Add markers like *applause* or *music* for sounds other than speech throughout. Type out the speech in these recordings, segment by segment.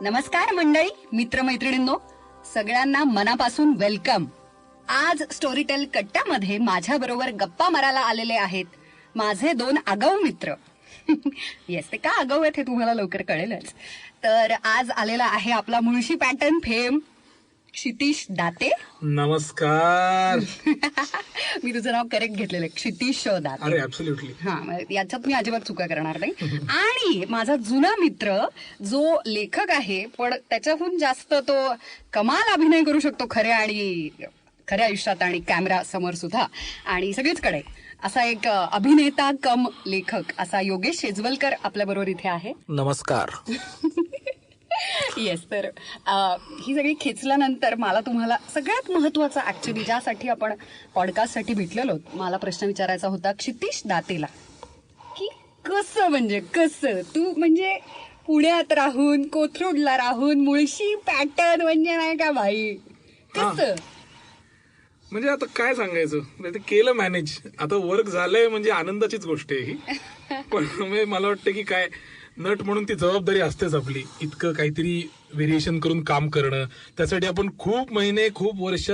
नमस्कार मंडळी मित्रमैत्रिणींनो. सगळ्यांना मनापासून वेलकम आज स्टोरीटेल कट्ट्यामध्ये माझ्या बरोबर गप्पा मारायला आलेले आहेत माझे दोन आगाऊ मित्र. *laughs* येस ते का आगाऊ आहेत हे तुम्हाला लवकर कळेलच. तर आज आलेला आहे आपला मुळशी पॅटर्न फेम क्षितिश दाते. नमस्कार. *laughs* मी तुझं नाव करेक्ट घेतलेलं आहे. क्षितिश दाते. अरे ऍब्सोल्युटली हा याच्यात मी अजिबात चुका करणार नाही. आणि माझा जुना मित्र जो लेखक आहे पण त्याच्याहून जास्त तो कमाल अभिनय करू शकतो खऱ्या आणि खऱ्या आयुष्यात आणि कॅमेरा समोर सुद्धा. आणि सगळीचकडे असा एक अभिनेता कम लेखक असा योगेश शेजवलकर आपल्या बरोबर इथे आहे. नमस्कार. *laughs* येस तर ही सगळी खेचल्यानंतर मला तुम्हाला सगळ्यात महत्वाचं ऍक्च्युली ज्यासाठी आपण पॉडकास्टसाठी भेटलेलो मला प्रश्न विचारायचा होता क्षितिश दातेला. की कसं म्हणजे कसं? तू म्हणजे पुण्यात राहून कोथरूडला राहून मुळशी पॅटर्न म्हणजे नाही का भाई? कसं? म्हणजे आता काय सांगायचं? म्हणजे ते केलं मॅनेज आता वर्क झालंय म्हणजे आनंदाचीच गोष्ट आहे ही. *laughs* पण म्हणजे मला वाटतं की काय नट म्हणून ती जबाबदारी असतेच आपली. इतकं काहीतरी व्हेरिएशन करून काम करणं. त्यासाठी आपण खूप महिने खूप वर्ष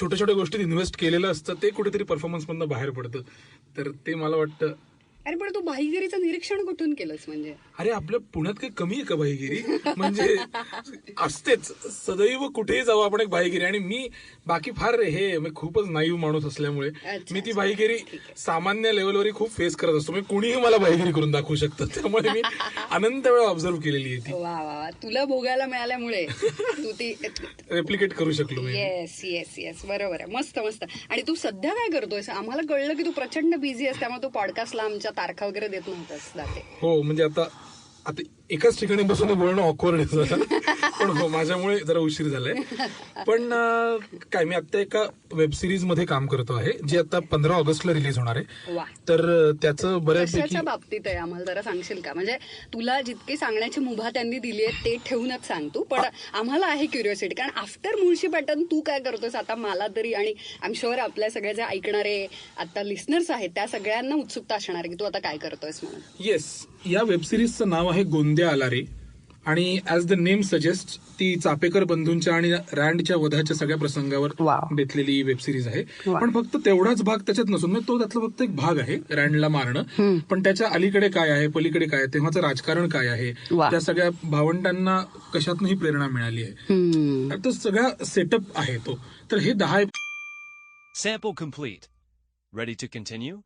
छोट्या छोट्या गोष्टीत इन्व्हेस्ट केलेलं असतं. ते कुठेतरी परफॉर्मन्स मधनं बाहेर पडतं. तर ते मला वाटतं अरे पण तू भाईगिरीचं निरीक्षण कुठून केलंस म्हणजे? अरे आपल्या पुण्यात काही कमी आहे का भाईगिरी म्हणजे असतेच. सदैव कुठेही जाऊ आपण एक भाईगिरी आणि मी बाकी फार हे मी खूपच नाईव माणूस असल्यामुळे मी ती भाईगिरी सामान्य लेवलवर खूप फेस करत असतो. म्हणजे कुणीही मला भाईगिरी करून दाखवू शकतं. त्यामुळे मी अनंत वेळा ऑब्झर्व केलेली आहे ती. वा वा तुला भोगायला मिळाल्यामुळे तू ती रेप्लिकेट करू शकलो मी. येस येस येस बरोबर आहे. मस्त मस्त. आणि तू सध्या काय करतोयस? आम्हाला कळलं की तू प्रचंड बिझी आहेस त्यामुळे तू पॉडकास्टला आमच्या तारखा वगैरे देत नव्हतास जाते हो म्हणजे आता आता एकाच ठिकाणी बसून बोलणं ऑकवर्ड पण हो माझ्यामुळे जरा उशीर झालाय. पण काय मी आता एका वेब सिरीजमध्ये काम करतो आहे जी आता पंधरा ऑगस्टला रिलीज होणार आहे. तर त्याचं कशाच्या बाबतीत आहे? आम्हाला जरा सांगशील का? म्हणजे तुला जितकी सांगण्याची मुभा त्यांनी दिली आहे ते ठेवूनच सांग तू. पण आम्हाला आहे क्युरिओसिटी कारण आफ्टर मुळशी पॅटर्न तू काय करतोस? आता मला तरी आणि आय एम शुअर आपल्या सगळे जे ऐकणारे आता लिस्नर्स आहेत त्या सगळ्यांना उत्सुकता असणार की तू आता काय करतोयस म्हणून. येस या वेब सिरीजचं नाव आहे गोंद्या आलारे आणि ऍज द नेम सजेस्ट ती चापेकर बंधूंच्या आणि रँडच्या वधाच्या सगळ्या प्रसंगावर. बेतलेली वेब सिरीज आहे Wow. पण फक्त तेवढाच भाग त्याच्यात नसून म्हणजे तो त्यातला फक्त एक भाग आहे रँडला मारणं पण त्याच्या अलीकडे काय आहे पलीकडे काय आहे तेव्हाचं राजकारण काय आहे Wow. त्या सगळ्या भावंडांना कशातनंही प्रेरणा मिळाली आहे तर तो सगळा सेटअप आहे तो तर हे दहा Sample complete. Ready to continue?